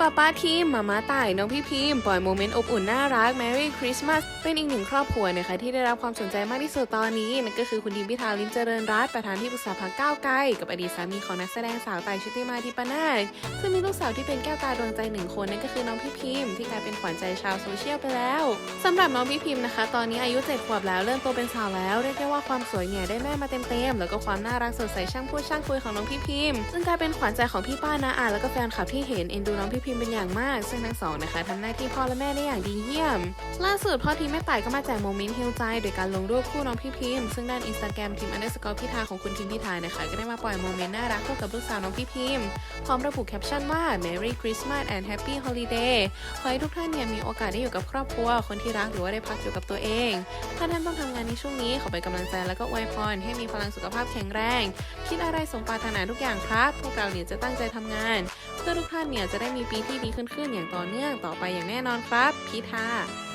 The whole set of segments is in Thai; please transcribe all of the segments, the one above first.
ป้าป้าทีมมาม่าต่ายน้องพี่พิมปล่อยโมเมนต์อบอุ่นน่ารัก Merry Christmas เป็นอีกหนึ่งครอบครัวนะคะที่ได้รับความสนใจมากที่สุดตอนนี้ นั่นก็คือคุณทีมพิธาลิมเจริญรัตน์ประธานที่ปรึกษาพรรคก้าวไกลกับอดีตสามีของนักแสดงสาวต่ายชุติมาทิปนาถซึ่งมีลูกสาวที่เป็นแก้วตาดวงใจหนึ่งคนนั่นก็คือน้องพี่พิมที่กลายเป็นขวัญใจชาวโซเชียลไปแล้วสำหรับน้องพี่พิมนะคะ ตอนนี้อายุ7ขวบแล้วเริ่มโตเป็นสาวแล้วเรียกได้ว่าความสวยเนี่ยได้แม่มาเต็มๆแล้วก็ความน่ารักสดใสช่างพูดช่างคุยของน้องพี่พิมซึ่งกลายเป็นขวัญใจของพี่ป้านาอาแล้วก็แฟนคลับที่เห็นเอ็นดูน้องพี่พิมพ์เป็นอย่างมาก ซึ่งทั้งสองนะคะทำหน้าที่พ่อและแม่ได้อย่างดีเยี่ยม ล่าสุดพ่อทีมแม่ต่ายก็มาแจกโมเมนต์เฮิวใจโดยการลงรูปคู่น้องพี่พิมพ์ซึ่งด้านอินสตาแกรมทีมอันเดอร์สกอร์พิธาของคุณทีมพิธานะคะ ก็ได้มาปล่อยโมเมนต์น่ารักคู่กับลูกสาวน้องพี่พิมพ์พร้อมระบุแคปชั่นว่า Merry Christmas and Happy Holiday ขอให้ทุกท่านเนี่ยมีโอกาสได้อยู่กับครอบครัว คนที่รักหรือว่าได้พักอยู่กับตัวเอง ถ้าท่านต้องทำงานในช่วงนี้ขอเป็นกำลังใจแล้วก็อวยพรให้มีพลังสุขภาพแข็งแรง คิดอะไรสมปรารถนาทุกอย่างครับ พวกเราเนี่ยจะตั้งใจทำงาน เพื่อทุกท่านเนี่ยจะได้มีปีที่ดีขึ้นๆอย่างต่อเนื่องต่อไปอย่างแน่นอนครับ พิธา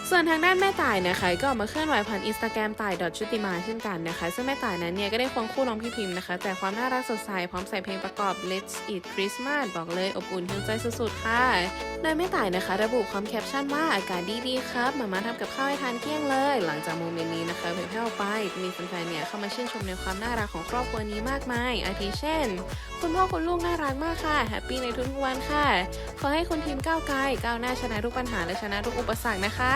ส่วนทางด้านแม่ต่ายนะคะก็ออกมาเคลื่อนไหวผ่านอินสตาแกรมต่ายดอทชุติมาเช่นกันนะคะ ซึ่งแม่ต่ายนั้นเนี่ยก็ได้ควงคู่น้องพี่พิมพ์นะคะ แต่ความน่ารักสดใสพร้อมใส่เพลงประกอบ Let's Eat Christmas บอกเลยอบอุ่นหิวใจสุดๆค่ะ โดยแม่ต่ายนะคะ ระบุความแคปชั่นว่าอากาศดีๆครับมามาทำกับข้าวให้ทานเที่ยงเลย หลังจากโมเมนต์นี้นะคะเผยแพร่ออกไป มีแฟนๆเนี่ยเข้ามาชื่นชมในความน่ารักของครอบครัวนี้มากมาย อาทิเช่น คุณพ่อคุณลูกน่ารักมากค่ะแฮปปี้ในทุกๆวันค่ะขอให้คุณทีมก้าวไกลก้าวหน้าชนะทุกปัญหาและชนะทุกอุปสรรคนะคะ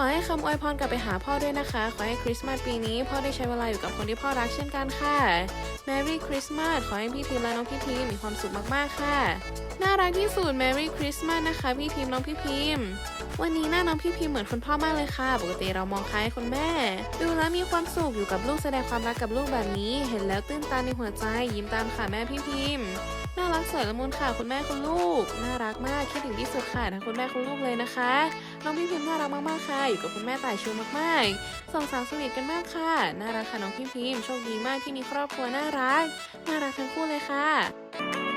อให้คำอวยพรกลับไปหาพ่อด้วยนะคะ ขอให้คริสต์มาสปีนี้ พ่อได้ใช้เวลาอยู่กับคนที่พ่อรักเช่นกันค่ะ Merry Christmas ขอให้พี่ทีมและน้องพี่ทีมมีความสุขมากๆค่ะ น่ารักที่สุด Merry Christmas นะคะ พี่ทีมน้องพี่พิมวันนี้หน้าน้องพี่พิมเหมือนคุณพ่อมากเลยค่ะ ปกติเรามองคล้ายคุณแม่ ดูแล้วมีความสุขอยู่กับลูกแสดงความรักกับลูกแบบนี้ เห็นแล้วตื้นตันในหัวใจ ยิ้มตามค่ะแม่พี่พิมน่ารักสวยละมุนค่ะคุณแม่คุณลูก น่ารักมากคิดถึงที่สุดค่ะทั้งคุณแม่คุณลูกเลยนะคะ น้องพี่พิมพ์น่ารักมากๆค่ะ อยู่กับคุณแม่ต่ายชูมากๆสองสาวสนิทกันมากค่ะ น่ารักค่ะน้องพี่พิมพ์โชคดีมากที่มีครอบครัวน่ารัก น่ารักทั้งคู่เลยค่ะ